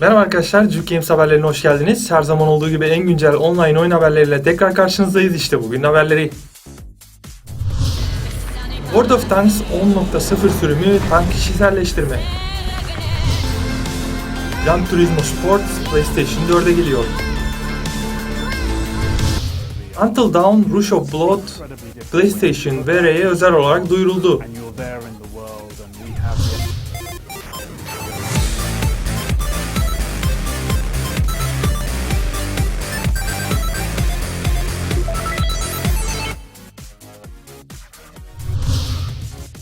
Merhaba arkadaşlar, Juke Games haberlerine hoş geldiniz. Her zaman olduğu gibi en güncel online oyun haberleriyle tekrar karşınızdayız işte bugün haberleri. World of Tanks 10.0 sürümü tank kişiselleştirme. Gran Turismo Sport PlayStation 4'e geliyor. Until Dawn Rush of Blood PlayStation VR'ye özel olarak duyuruldu.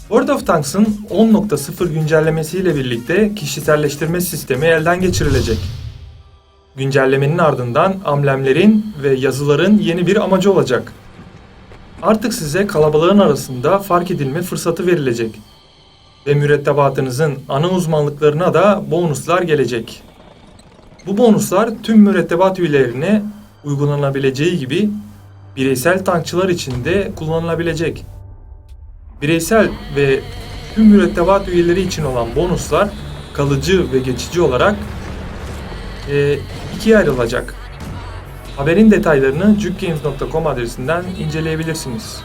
World of Tanks'ın 10.0 güncellemesiyle birlikte kişiselleştirme sistemi elden geçirilecek. Güncellemenin ardından amblemlerin ve yazıların yeni bir amacı olacak. Artık size kalabalığın arasında fark edilme fırsatı verilecek. Ve mürettebatınızın ana uzmanlıklarına da bonuslar gelecek. Bu bonuslar tüm mürettebat üyelerine uygulanabileceği gibi bireysel tankçılar için de kullanılabilecek. Bireysel ve tüm mürettebat üyeleri için olan bonuslar kalıcı ve geçici olarak e, ikiye ayrılacak. Haberin detaylarını jukegames.com adresinden inceleyebilirsiniz.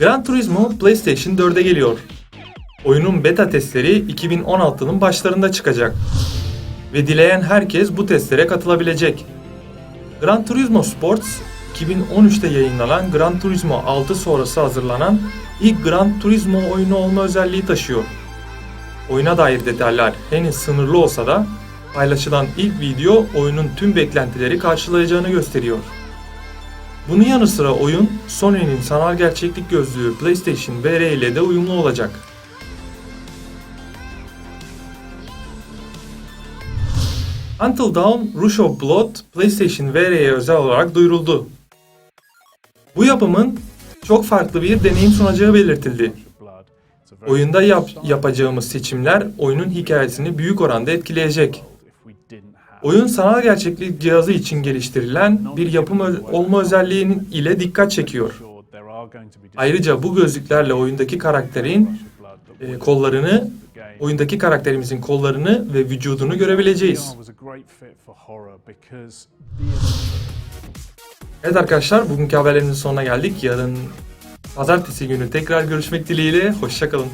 Gran Turismo PlayStation 4'e geliyor. Oyunun beta testleri 2016'nın başlarında çıkacak. Ve dileyen herkes bu testlere katılabilecek. Gran Turismo Sports 2013'te yayınlanan Gran Turismo 6 sonrası hazırlanan ilk Gran Turismo oyunu olma özelliği taşıyor. Oyuna dair detaylar henüz sınırlı olsa da paylaşılan ilk video oyunun tüm beklentileri karşılayacağını gösteriyor. Bunun yanı sıra oyun Sony'nin sanal gerçeklik gözlüğü PlayStation VR ile de uyumlu olacak. Until Dawn Rush of Blood PlayStation VR'ye özel olarak duyuruldu. Bu yapımın çok farklı bir deneyim sunacağı belirtildi. Oyunda yap- yapacağımız seçimler oyunun hikayesini büyük oranda etkileyecek. Oyun sanal gerçeklik cihazı için geliştirilen bir yapım olma özelliğinin ile dikkat çekiyor. Ayrıca bu gözlüklerle oyundaki karakterin e, kollarını, oyundaki karakterimizin kollarını ve vücudunu görebileceğiz. Evet arkadaşlar bugünkü haberlerimizin sonuna geldik. Yarın pazartesi günü tekrar görüşmek dileğiyle. Hoşçakalın.